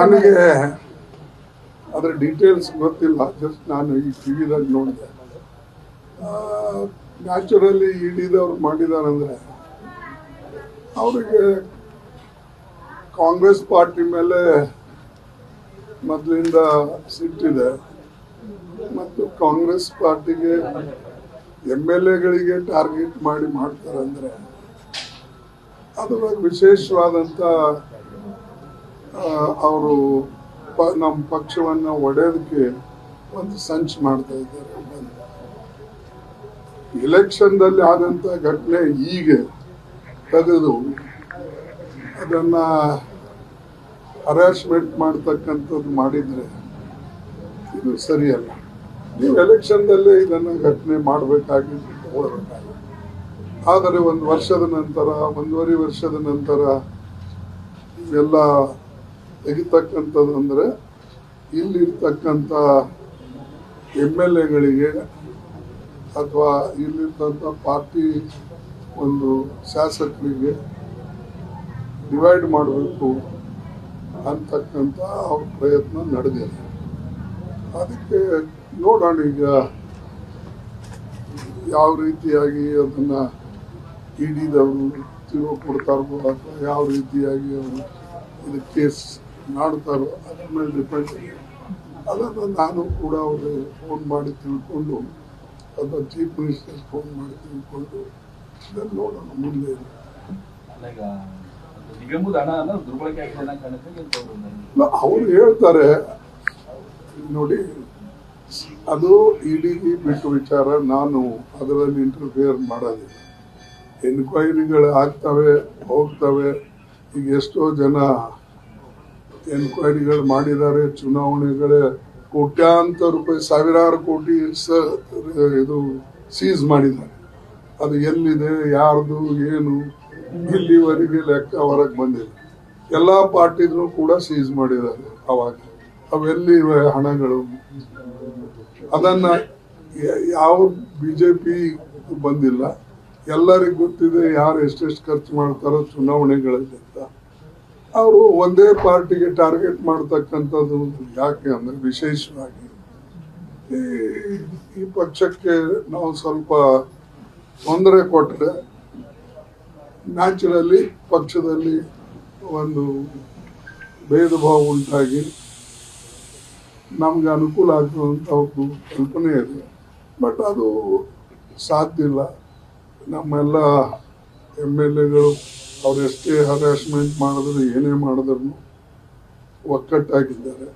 ನನಗೆ ಅದರ ಡೀಟೇಲ್ಸ್ ಗೊತ್ತಿಲ್ಲ. ಜಸ್ಟ್ ನಾನು ಈ ಟಿವಿದಾಗ ನೋಡಿದೆ. ನ್ಯಾಚುರಲಿ ಇಡಿದವ್ರು ಮಾಡಿದಾರಂದ್ರೆ ಅವರಿಗೆ ಕಾಂಗ್ರೆಸ್ ಪಾರ್ಟಿ ಮೇಲೆ ಮೊದಲಿಂದ ಸಿಟ್ಟಿದೆ. ಮತ್ತು ಕಾಂಗ್ರೆಸ್ ಪಾರ್ಟಿಗೆ ಎಂ ಎಲ್ ಎಗಳಿಗೆ ಟಾರ್ಗೆಟ್ ಮಾಡಿ ಮಾಡ್ತಾರೆ ಅಂದ್ರೆ ಅದರಲ್ಲಿ ವಿಶೇಷವಾದಂಥ ಅವರು ಪ, ನಮ್ಮ ಪಕ್ಷವನ್ನು ಒಡೆಯೋದಕ್ಕೆ ಒಂದು ಸಂಚು ಮಾಡ್ತಾ ಇದ್ದಾರೆ ಎಲೆಕ್ಷನ್ದಲ್ಲಿ ಆದಂಥ ಘಟನೆ ಈಗ ತೆಗೆದು ಅದನ್ನು ಹರಾಸ್ಮೆಂಟ್ ಮಾಡ್ತಕ್ಕಂಥದ್ದು ಮಾಡಿದರೆ ಇದು ಸರಿಯಲ್ಲ. ನೀವು ಎಲೆಕ್ಷನ್ದಲ್ಲೇ ಇದನ್ನು ಘಟನೆ ಮಾಡಬೇಕಾಗಿದ್ದು ತಗೊಳ್ಬೇಕಾಗಿತ್ತು ಆದರೆ ಒಂದು ವರ್ಷದ ನಂತರ, ಒಂದೂವರೆ ವರ್ಷದ ನಂತರ ಇವೆಲ್ಲ ತೆಗಿತಕ್ಕಂಥದ್ದು ಅಂದರೆ ಇಲ್ಲಿರ್ತಕ್ಕಂಥ ಎಂ ಎಲ್ ಎಗಳಿಗೆ ಅಥವಾ ಇಲ್ಲಿರ್ತಕ್ಕಂಥ ಪಾರ್ಟಿ ಒಂದು ಶಾಸಕರಿಗೆ ಡಿವೈಡ್ ಮಾಡಬೇಕು ಅಂತಕ್ಕಂಥ ಅವ್ರ ಪ್ರಯತ್ನ ನಡೆದಿದೆ. ಅದಕ್ಕೆ ನೋಡೋಣ ಈಗ ಯಾವ ರೀತಿಯಾಗಿ ಅದನ್ನು ಇಡಿದವರು ತಿರುವು ಕೊಡ್ತಾರೋ ಅಥವಾ ಯಾವ ರೀತಿಯಾಗಿ ಅವರು ಇದು ಕೇಸ್ ಮಾಡ್ತಾರೋ ಅದ್ರ ಮೇಲೆ ಡಿಪೆಂಡ್ ಅದನ್ನು ನಾನು ಕೂಡ ಅವ್ರಿಗೆ ಫೋನ್ ಮಾಡಿ ತಿಳ್ಕೊಂಡು ಅಥವಾ ಚೀಫ್ ಮಿನಿಸ್ಟರ್ ಫೋನ್ ಮಾಡಿ ತಿಳ್ಕೊಂಡು ಇದನ್ನು ನೋಡೋಣ ಮುಂದೆ. ಅವರು ಹೇಳ್ತಾರೆ ನೋಡಿ ಅದು ಇಡೀ ಬಿಟ್ಟು ವಿಚಾರ ನಾನು ಅದರಲ್ಲಿ ಇಂಟರ್ಫಿಯರ್ ಮಾಡೋದಿಲ್ಲ. ಎನ್ಕ್ವೈರಿಗಳು ಆಗ್ತವೆ ಹೋಗ್ತವೆ ಈಗ ಎಷ್ಟೋ ಜನ ಎನ್ಕ್ವೈರಿಗಳು ಮಾಡಿದ್ದಾರೆ, ಚುನಾವಣೆಗಳ ಕೋಟ್ಯಾಂತರ ರೂಪಾಯಿ, ಸಾವಿರಾರು ಕೋಟಿ ಇದು ಸೀಸ್ ಮಾಡಿದ್ದಾರೆ. ಅದು ಎಲ್ಲಿದೆ, ಯಾರ್ದು, ಏನು, ಇಲ್ಲಿವರೆಗೆ ಲೆಕ್ಕ ಹೊರಗೆ ಬಂದಿಲ್ಲ. ಎಲ್ಲ ಪಾರ್ಟಿದ್ರು ಕೂಡ ಸೀಸ್ ಮಾಡಿದ್ದಾರೆ ಅವಾಗ. ಅವೆಲ್ಲಿ ಹಣಗಳು? ಅದನ್ನ ಬಿ ಯಾವ ಬಿಜೆಪಿ ಬಂದಿಲ್ಲ. ಎಲ್ಲರಿಗೂ ಗೊತ್ತಿದೆ ಯಾರು ಎಷ್ಟೆಷ್ಟು ಖರ್ಚು ಮಾಡ್ತಾರೋ ಚುನಾವಣೆಗಳಲ್ಲಿ ಅಂತ ಅವರು ಒಂದೇ ಪಾರ್ಟಿಗೆ ಟಾರ್ಗೆಟ್ ಮಾಡ್ತಕ್ಕಂಥದ್ದು ಯಾಕೆ ಅಂದ್ರೆ ವಿಶೇಷವಾಗಿ ಈ ಪಕ್ಷಕ್ಕೆ ನಾವು ಸ್ವಲ್ಪ ತೊಂದರೆ ಕೊಟ್ಟರೆ ನ್ಯಾಚುರಲಿ ಪಕ್ಷದಲ್ಲಿ ಒಂದು ಭೇದ ಭಾವ ಉಂಟಾಗಿ ನಮ್ಗೆ ಅನುಕೂಲ ಆಗ್ತದಂತ ಒಂದು ಕಲ್ಪನೆ ಇದೆ. ಬಟ್ ಅದು ಸಾಧ್ಯ ಇಲ್ಲ. ನಮ್ಮೆಲ್ಲ ಎಂ ಎಲ್ ಎಗಳು ಅವ್ರು ಎಷ್ಟೇ ಹರಾಸ್ಮೆಂಟ್ ಮಾಡಿದ್ರು ಏನೇ ಮಾಡಿದ್ರು ಒಕ್ಕಟ್ಟಾಗಿದ್ದಾರೆ.